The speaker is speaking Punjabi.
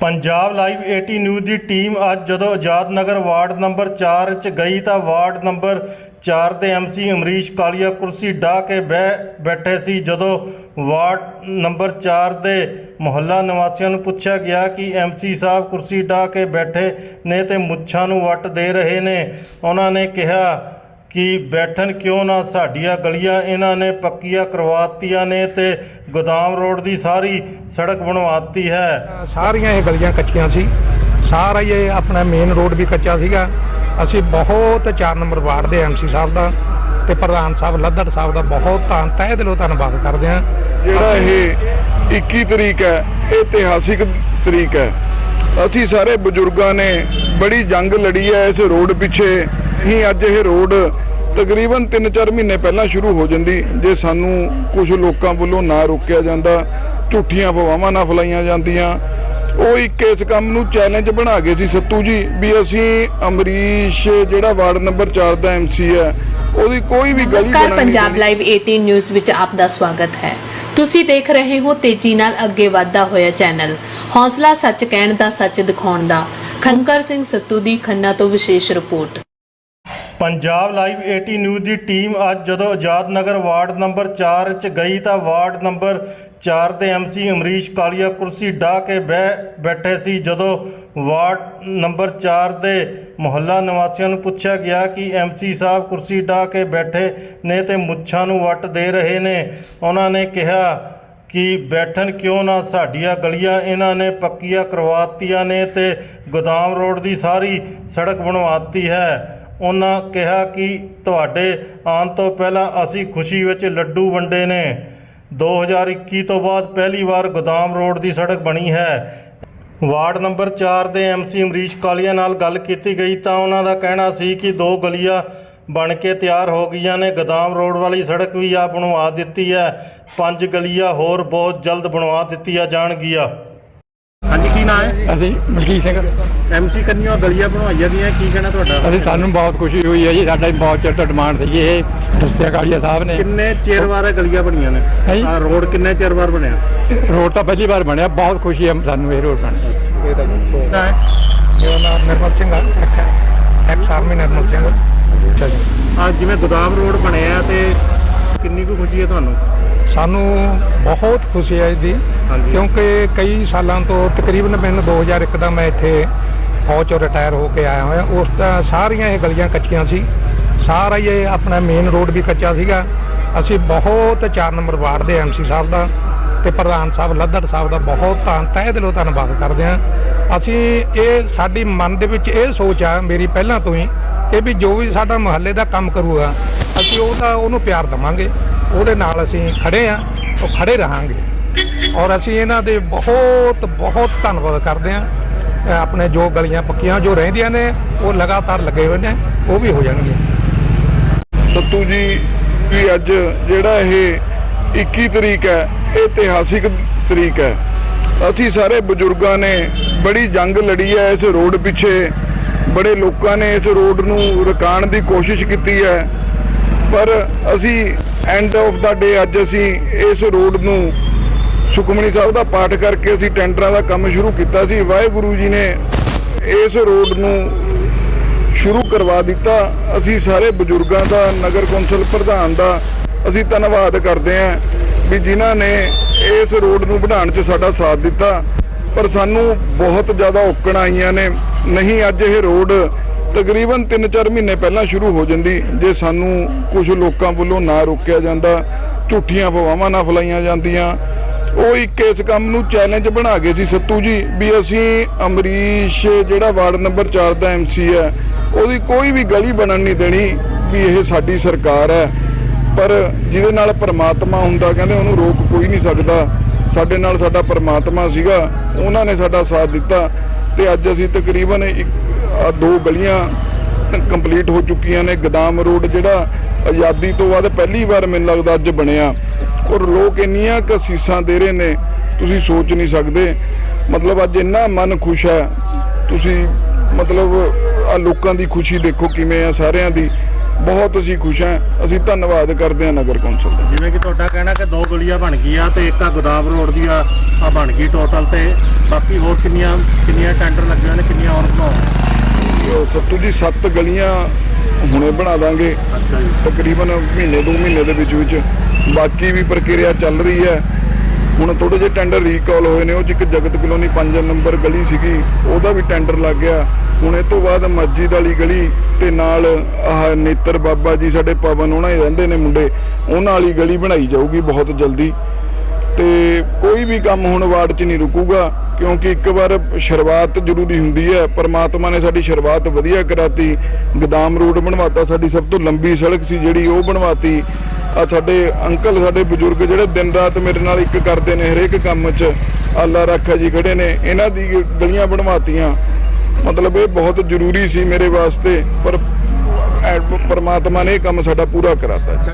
ਪੰਜਾਬ ਲਾਈਵ 80 ਨਿਊਜ਼ ਦੀ ਟੀਮ ਅੱਜ ਜਦੋਂ ਆਜ਼ਾਦ ਨਗਰ ਵਾਰਡ ਨੰਬਰ 4 ਚ ਗਈ ਤਾਂ ਵਾਰਡ ਨੰਬਰ 4 ਦੇ ਐਮਸੀ ਅਮਰੀਸ਼ ਕਾਲੀਆ ਕੁਰਸੀ ਢਾ ਕੇ ਬਹਿ ਬੈਠੇ ਸੀ। ਜਦੋਂ ਵਾਰਡ ਨੰਬਰ 4 ਦੇ ਮੁਹੱਲਾ ਨਿਵਾਸੀਆਂ ਨੂੰ ਪੁੱਛਿਆ ਗਿਆ ਕਿ ਐਮਸੀ ਸਾਹਿਬ ਕੁਰਸੀ ਢਾ ਕੇ ਬੈਠੇ ਨੇ ਤੇ ਮੁੱਛਾਂ ਨੂੰ ਵੱਟ ਦੇ ਰਹੇ ਨੇ, ਉਹਨਾਂ ਨੇ ਕਿਹਾ ਕਿ ਬੈਠਣ ਕਿਉਂ ਨਾ? ਸਾਡੀਆਂ ਗਲੀਆਂ ਇਹਨਾਂ ਨੇ ਪੱਕੀਆਂ ਕਰਵਾਤੀਆਂ ਨੇ ਤੇ ਗੋਦਾਮ ਰੋਡ ਦੀ ਸਾਰੀ ਸੜਕ ਬਣਵਾਤੀ ਹੈ। ਸਾਰੀਆਂ ਇਹ ਗਲੀਆਂ ਕੱਚੀਆਂ ਸੀ। ਸਾਰਾ ਹੀ ਇਹ ਆਪਣਾ ਮੇਨ ਰੋਡ ਵੀ ਕੱਚਾ ਸੀਗਾ। ਅਸੀਂ ਬਹੁਤ 4 ਨੰਬਰ ਵਾਰਡ ਦੇ ਐਮਸੀ ਸਾਹਿਬ ਦਾ ਤੇ ਪ੍ਰਧਾਨ ਸਾਹਿਬ ਲੱਦੜ ਸਾਹਿਬ ਦਾ ਬਹੁਤ ਧੰਨ ਤਹਿ ਦਿਲੋਂ ਧੰਨਵਾਦ ਕਰਦੇ ਹਾਂ। ਜਿਹੜਾ ਇਹ 21 ਤਰੀਕ ਹੈ ਇਹ ਇਤਿਹਾਸਿਕ ਤਰੀਕ ਹੈ। ਅਸੀਂ ਸਾਰੇ ਬਜ਼ੁਰਗਾਂ ਨੇ ਬੜੀ ਜੰਗ ਲੜੀ ਹੈ ਇਸ ਰੋਡ ਪਿੱਛੇ। ਹੀ ਅੱਜ ਇਹ ਰੋਡ ਤਕਰੀਬਨ 3-4 ਮਹੀਨੇ ਪਹਿਲਾਂ ਸ਼ੁਰੂ ਹੋ ਜਾਂਦੀ ਜੇ ਸਾਨੂੰ ਕੁਝ ਲੋਕਾਂ ਵੱਲੋਂ ਨਾ ਰੋਕਿਆ ਜਾਂਦਾ ਝੂਠੀਆਂ ਫਵਾਵਾਂ ਨਾ ਫਲਾਈਆਂ ਜਾਂਦੀਆਂ। ਉਹ ਇੱਕ ਇਸ ਕੰਮ ਨੂੰ ਚੈਲੰਜ ਬਣਾ ਗਏ ਸੀ ਸੱਤੂ ਜੀ ਵੀ ਅਸੀਂ ਅਮਰੀਸ਼ ਜਿਹੜਾ ਵਾਰਡ ਨੰਬਰ 4 ਦਾ ਐਮਸੀ ਹੈ ਉਹਦੀ ਕੋਈ ਵੀ ਗਲੀ ਨਮਸਕਾਰ ਪੰਜਾਬ ਨਹੀਂ। ਲਾਈਵ 18 ਨਿਊਜ਼ ਵਿੱਚ ਆਪ ਦਾ ਸਵਾਗਤ ਹੈ। ਤੁਸੀਂ ਦੇਖ ਰਹੇ ਹੋ ਤੇਜ਼ੀ ਨਾਲ ਅੱਗੇ ਵਧਦਾ ਹੋਇਆ ਚੈਨਲ ਹੌਸਲਾ ਸੱਚ ਕਹਿਣ ਦਾ ਸੱਚ ਦਿਖਾਉਣ ਦਾ। ਖੰਕਰ ਸਿੰਘ ਸੱਤੂ ਦੀ ਖੰਨਾ ਤੋਂ ਵਿਸ਼ੇਸ਼ ਰਿਪੋਰਟ। ਪੰਜਾਬ ਲਾਈਵ 80 ਨਿਊਜ਼ ਦੀ ਟੀਮ ਅੱਜ ਜਦੋਂ ਆਜ਼ਾਦ ਨਗਰ ਵਾਰਡ ਨੰਬਰ 4 ਚ ਗਈ ਤਾਂ ਵਾਰਡ ਨੰਬਰ 4 ਦੇ ਐਮਸੀ ਅਮਰੀਸ਼ ਕਾਲੀਆ ਕੁਰਸੀ ਢਾ ਕੇ ਬਹਿ ਬੈਠੇ ਸੀ। ਜਦੋਂ ਵਾਰਡ ਨੰਬਰ 4 ਦੇ ਮੁਹੱਲਾ ਨਿਵਾਸੀਆਂ ਨੂੰ ਪੁੱਛਿਆ ਗਿਆ ਕਿ ਐਮਸੀ ਸਾਹਿਬ ਕੁਰਸੀ ਢਾ ਕੇ ਬੈਠੇ ਨੇ ਤੇ ਮੁੱਛਾਂ ਨੂੰ ਵੱਟ ਦੇ ਰਹੇ ਨੇ, ਉਹਨਾਂ ਨੇ ਕਿਹਾ ਕਿ ਬੈਠਣ ਕਿਉਂ ਨਾ, ਸਾਡੀਆਂ ਗਲੀਆਂ ਇਹਨਾਂ ਨੇ ਪੱਕੀਆਂ ਕਰਵਾਤੀਆਂ ਨੇ ਤੇ ਗੋਦਾਮ ਰੋਡ ਦੀ ਸਾਰੀ ਸੜਕ ਬਣਵਾਤੀ ਹੈ। ਉਹਨਾਂ ਕਿਹਾ ਕਿ ਤੁਹਾਡੇ ਆਉਣ ਤੋਂ ਪਹਿਲਾਂ ਅਸੀਂ ਖੁਸ਼ੀ ਵਿੱਚ ਲੱਡੂ ਵੰਡੇ ਨੇ। 2021 ਤੋਂ ਬਾਅਦ ਪਹਿਲੀ ਵਾਰ ਗੋਦਾਮ ਰੋਡ ਦੀ ਸੜਕ ਬਣੀ ਹੈ। ਵਾਰਡ ਨੰਬਰ 4 ਦੇ ਐਮਸੀ ਅਮਰੀਸ਼ ਕਾਲੀਆ ਨਾਲ ਗੱਲ ਕੀਤੀ ਗਈ ਤਾਂ ਉਹਨਾਂ ਦਾ ਕਹਿਣਾ ਸੀ ਕਿ ਦੋ ਗਲੀਆਂ ਬਣ ਕੇ ਤਿਆਰ ਹੋ ਗਈਆਂ ਨੇ। ਗੋਦਾਮ ਰੋਡ ਵਾਲੀ ਸੜਕ ਵੀ ਆ ਬਣਵਾ ਦਿੱਤੀ ਹੈ। ਪੰਜ ਗਲੀਆਂ ਹੋਰ ਬਹੁਤ ਜਲਦ ਬਣਵਾ ਦਿੱਤੀਆਂ ਜਾਣਗੀਆਂ। ਹਾਂਜੀ ਕੀ ਨਾਮ ਹੈ? ਅਸੀਂ ਮਲਕੀਤ ਸਿੰਘ। ਐਮਸੀ ਕੰਨਿਓ ਗਲੀਆਂ ਬਣਵਾਈਆਂ ਦੀਆਂ ਕੀ ਕਹਿਣਾ ਤੁਹਾਡਾ? ਅਸੀਂ ਸਾਨੂੰ ਬਹੁਤ ਖੁਸ਼ੀ ਹੋਈ ਹੈ ਜੀ ਸਾਡਾ ਬਹੁਤ ਚਿਰ ਤੋਂ ਡਿਮਾਂਡ ਸੀ ਇਹ ਦੱਸਿਆ ਕਾਲੀਆ ਸਾਹਿਬ ਨੇ। ਕਿੰਨੇ ਚਿਰ ਵਾਰ ਗਲੀਆਂ ਬਣੀਆਂ ਨੇ? ਹਾਂਜੀ। ਆ ਰੋਡ ਕਿੰਨੇ ਚਿਰ ਵਾਰ ਬਣਿਆ? ਰੋਡ ਤਾਂ ਪਹਿਲੀ ਵਾਰ ਬਣਿਆ ਬਹੁਤ ਖੁਸ਼ੀ ਹੈ ਸਾਨੂੰ ਇਹ ਰੋਡ ਬਣ ਕੇ ਕਿਹਦਾ ਹੈ ਮੇਰਾ ਨਾਮ ਨਿਰਮਲ ਸਿੰਘ ਹੈ ਐਕਸ ਆਰਮੀ ਨਿਰਮਲ ਸਿੰਘ ਅੱਛਾ ਜੀ। ਆ ਜਿਵੇਂ ਗੋਦਾਮ ਰੋਡ ਬਣਿਆ ਤੇ ਕਿੰਨੀ ਕੁ ਖੁਸ਼ੀ ਹੈ ਤੁਹਾਨੂੰ? ਸਾਨੂੰ ਬਹੁਤ ਖੁਸ਼ੀ ਹੈ ਹਾਂਜੀ। ਕਿਉਂਕਿ ਕਈ ਸਾਲਾਂ ਤੋਂ ਤਕਰੀਬਨ ਮੈਨੂੰ 2001 ਦਾ ਮੈਂ ਇੱਥੇ ਫੌਜ ਚੋਂ ਰਿਟਾਇਰ ਹੋ ਕੇ ਆਇਆ ਹੋਇਆ। ਉਸ ਦਾ ਸਾਰੀਆਂ ਇਹ ਗਲੀਆਂ ਕੱਚੀਆਂ ਸੀ। ਸਾਰਾ ਇਹ ਆਪਣਾ ਮੇਨ ਰੋਡ ਵੀ ਕੱਚਾ ਸੀਗਾ। ਅਸੀਂ ਬਹੁਤ 4 ਨੰਬਰ ਵਾਰਡ ਦੇ ਐਮਸੀ ਸਾਹਿਬ ਦਾ ਤੇ ਪ੍ਰਧਾਨ ਸਾਹਿਬ ਲੱਦੜ ਸਾਹਿਬ ਦਾ ਬਹੁਤ ਧੰਨ ਤਹਿ ਦਿਲੋਂ ਧੰਨਵਾਦ ਕਰਦੇ ਹਾਂ। ਅਸੀਂ ਇਹ ਸਾਡੀ ਮਨ ਦੇ ਵਿੱਚ ਇਹ ਸੋਚ ਆ ਮੇਰੀ ਪਹਿਲਾਂ ਤੋਂ ਹੀ ਕਿ ਵੀ ਜੋ ਵੀ ਸਾਡਾ ਮੁਹੱਲੇ ਦਾ ਕੰਮ ਕਰੂਗਾ ਅਸੀਂ ਉਹਦਾ ਉਹਨੂੰ ਪਿਆਰ ਦਵਾਂਗੇ। ਉਹਦੇ ਨਾਲ ਅਸੀਂ ਖੜੇ ਆ ਉਹ ਖੜੇ ਰਹਾਂਗੇ। ਔਰ ਅਸੀਂ ਇਹਨਾਂ ਦੇ ਬਹੁਤ ਬਹੁਤ ਧੰਨਵਾਦ ਕਰਦੇ ਹਾਂ। ਆਪਣੇ ਜੋ ਗਲੀਆਂ ਪੱਕੀਆਂ ਜੋ ਰਹਿੰਦੀਆਂ ਨੇ, ਉਹ ਲਗਾਤਾਰ ਲੱਗੇ ਹੋਏ ਨੇ, ਉਹ ਵੀ ਹੋ ਜਾਣਗੀਆਂ ਸੱਤੂ ਜੀ, ਵੀ ਅੱਜ ਜਿਹੜਾ ਇਹ 21 ਤਰੀਕ ਹੈ ਇਹ ਇਤਿਹਾਸਿਕ ਤਰੀਕ ਹੈ। ਅਸੀਂ ਸਾਰੇ ਬਜ਼ੁਰਗਾਂ ਨੇ ਬੜੀ ਜੰਗ ਲੜੀ ਹੈ ਇਸ ਰੋਡ ਪਿੱਛੇ। ਬੜੇ ਲੋਕਾਂ ਨੇ ਇਸ ਰੋਡ ਨੂੰ ਰੁਕਾਉਣ ਦੀ ਕੋਸ਼ਿਸ਼ ਕੀਤੀ ਹੈ। ਪਰ ਅਸੀਂ ਐਂਡ ਆਫ ਦਾ ਡੇ ਅੱਜ ਅਸੀਂ ਇਸ ਰੋਡ ਨੂੰ ਸੁਖਮਨੀ ਸਾਹਿਬ ਦਾ ਪਾਠ ਕਰਕੇ ਅਸੀਂ ਟੈਂਡਰਾਂ ਦਾ ਕੰਮ ਸ਼ੁਰੂ ਕੀਤਾ ਸੀ। ਵਾਹਿਗੁਰੂ ਜੀ ਨੇ ਇਸ ਰੋਡ ਨੂੰ ਸ਼ੁਰੂ ਕਰਵਾ ਦਿੱਤਾ। ਅਸੀਂ ਸਾਰੇ ਬਜ਼ੁਰਗਾਂ ਦਾ, ਨਗਰ ਕੌਂਸਲ ਪ੍ਰਧਾਨ ਦਾ ਅਸੀਂ ਧੰਨਵਾਦ ਕਰਦੇ ਹਾਂ ਵੀ ਜਿਨ੍ਹਾਂ ਨੇ ਇਸ ਰੋਡ ਨੂੰ ਬਣਾਉਣ 'ਚ ਸਾਡਾ ਸਾਥ ਦਿੱਤਾ। ਪਰ ਸਾਨੂੰ ਬਹੁਤ ਜ਼ਿਆਦਾ ਔਕੜ ਆਈਆਂ ਨੇ। ਨਹੀਂ, ਅੱਜ ਇਹ ਰੋਡ ਤਕਰੀਬਨ 3-4 ਮਹੀਨੇ ਪਹਿਲਾਂ ਸ਼ੁਰੂ ਹੋ ਜਾਂਦੀ ਜੇ ਸਾਨੂੰ ਕੁਝ ਲੋਕਾਂ ਵੱਲੋਂ ਨਾ ਰੋਕਿਆ ਜਾਂਦਾ, ਝੂਠੀਆਂ ਫਵਾਵਾਂ ਨਾ ਫਲਾਈਆਂ ਜਾਂਦੀਆਂ, ਉਹ ਇੱਕ ਇਸ ਕੰਮ ਨੂੰ ਚੈਲੰਜ ਬਣਾ ਗਏ ਸੀ ਸੱਤੂ ਜੀ ਵੀ ਅਸੀਂ ਅਮਰੀਸ਼ ਜਿਹੜਾ ਵਾਰਡ ਨੰਬਰ 4 ਦਾ ਐਮਸੀ ਹੈ, ਉਹਦੀ ਕੋਈ ਵੀ ਗਲੀ ਬਣਨ ਨਹੀਂ ਦੇਣੀ ਵੀ ਇਹ ਸਾਡੀ ਸਰਕਾਰ ਹੈ। ਪਰ ਜਿਹਦੇ ਨਾਲ ਪਰਮਾਤਮਾ ਹੁੰਦਾ, ਕਹਿੰਦੇ ਉਹਨੂੰ ਰੋਕ ਕੋਈ ਨਹੀਂ ਸਕਦਾ। ਸਾਡੇ ਨਾਲ ਸਾਡਾ ਪਰਮਾਤਮਾ ਸੀਗਾ, ਉਹਨਾਂ ਨੇ ਸਾਡਾ ਸਾਥ ਦਿੱਤਾ। ਤੇ ਅੱਜ ਅਸੀਂ ਤਕਰੀਬਨ ਇੱਕ ਆਹ ਦੋ ਗਲੀਆਂ ਕੰਪਲੀਟ ਹੋ ਚੁੱਕੀਆਂ ਨੇ। ਗਦਾਮ ਰੋਡ ਜਿਹੜਾ ਆਜ਼ਾਦੀ ਤੋਂ ਬਾਅਦ ਪਹਿਲੀ ਵਾਰ ਮੈਨੂੰ ਲੱਗਦਾ ਅੱਜ ਬਣਿਆ। ਔਰ ਲੋਕ ਇੰਨੀਆਂ ਕੁ ਅਸੀਸਾਂ ਦੇ ਰਹੇ ਨੇ, ਤੁਸੀਂ ਸੋਚ ਨਹੀਂ ਸਕਦੇ। ਮਤਲਬ ਅੱਜ ਇੰਨਾ ਮਨ ਖੁਸ਼ ਹੈ। ਤੁਸੀਂ ਮਤਲਬ ਆ ਲੋਕਾਂ ਦੀ ਖੁਸ਼ੀ ਦੇਖੋ ਕਿਵੇਂ ਆ, ਸਾਰਿਆਂ ਦੀ। ਬਹੁਤ ਅਸੀਂ ਖੁਸ਼ ਹਾਂ। ਅਸੀਂ ਧੰਨਵਾਦ ਕਰਦੇ ਹਾਂ ਨਗਰ ਕੌਂਸਲ ਦਾ। ਜਿਵੇਂ ਕਿ ਤੁਹਾਡਾ ਕਹਿਣਾ ਕਿ ਦੋ ਗਲੀਆਂ ਬਣ ਗਈਆਂ ਤੇ ਇੱਕ ਆ ਗੋਦਾਮ ਰੋਡ ਦੀ ਆ ਆ ਬਣ ਗਈ ਟੋਟਲ ਤੇ। ਬਾਕੀ ਹੋਰ ਕਿੰਨੀਆਂ ਕਿੰਨੀਆਂ ਟੈਂਡਰ ਲੱਗੇ ਹੋਏ ਨੇ ਕਿੰਨੀਆਂ ਹੋਰ ਬਣਾਓ ਉਹ ਸੱਤੂ ਜੀ ਸੱਤ ਗਲੀਆਂ ਹੁਣੇ ਬਣਾ ਦਾਂਗੇ। ਤਕਰੀਬਨ ਮਹੀਨੇ ਦੋ ਮਹੀਨੇ ਦੇ ਵਿੱਚ ਵਿੱਚ। ਬਾਕੀ ਵੀ ਪ੍ਰਕਿਰਿਆ ਚੱਲ ਰਹੀ ਹੈ। ਹੁਣ ਥੋੜੇ ਜਿਹੇ ਟੈਂਡਰ ਰੀਕਾਲ ਹੋਏ ਨੇ। ਉਹ 'ਚ ਇੱਕ ਜਗਤ ਕਲੋਨੀ 5 ਨੰਬਰ ਗਲੀ ਸੀਗੀ। ਉਹਦਾ ਵੀ ਟੈਂਡਰ ਲੱਗ ਗਿਆ। ਹੁਣ ਇਹ ਤੋਂ ਬਾਅਦ ਮਸਜਿਦ ਵਾਲੀ ਗਲੀ ਤੇ ਨਾਲ ਆਹ ਨੇਤਰ ਬਾਬਾ ਜੀ ਸਾਡੇ ਪਵਨ ਉਹਨਾਂ ਹੀ ਰਹਿੰਦੇ ਨੇ ਮੁੰਡੇ, ਉਹਨਾਂ ਵਾਲੀ ਗਲੀ ਬਣਾਈ ਜਾਊਗੀ ਬਹੁਤ ਜਲਦੀ। ਤੇ ਕੋਈ ਵੀ ਕੰਮ ਹੁਣ ਵਾਰਡ 'ਚ ਨਹੀਂ ਰੁਕੂਗਾ, ਕਿਉਂਕਿ ਇੱਕ ਵਾਰ ਸ਼ੁਰੂਆਤ ਜ਼ਰੂਰੀ ਹੁੰਦੀ ਹੈ। ਪਰਮਾਤਮਾ ਨੇ ਸਾਡੀ ਸ਼ੁਰੂਆਤ ਵਧੀਆ ਕਰਾਤੀ। ਗਦਾਮ ਰੋਡ ਬਣਵਾਤਾ ਸਾਡੀ ਸਭ ਤੋਂ ਲੰਬੀ ਸੜਕ ਸੀ ਜਿਹੜੀ ਉਹ ਬਣਵਾਤੀ। ਆ ਸਾਡੇ ਅੰਕਲ, ਸਾਡੇ ਬਜ਼ੁਰਗ ਜਿਹੜੇ ਦਿਨ ਰਾਤ ਮੇਰੇ ਨਾਲ ਇੱਕ ਕਰਦੇ ਨੇ ਹਰੇਕ ਕੰਮ 'ਚ। ਅੱਲਾ ਰੱਖਾ ਜੀ ਖੜੇ ਨੇ, ਇਹਨਾਂ ਦੀ ਗਲੀਆਂ ਬਣਵਾਤੀਆਂ। ਮਤਲਬ ਇਹ ਬਹੁਤ ਜ਼ਰੂਰੀ ਸੀ ਮੇਰੇ ਵਾਸਤੇ, ਪਰ ਪਰਮਾਤਮਾ ਨੇ ਇਹ ਕੰਮ ਸਾਡਾ ਪੂਰਾ ਕਰਾਤਾ।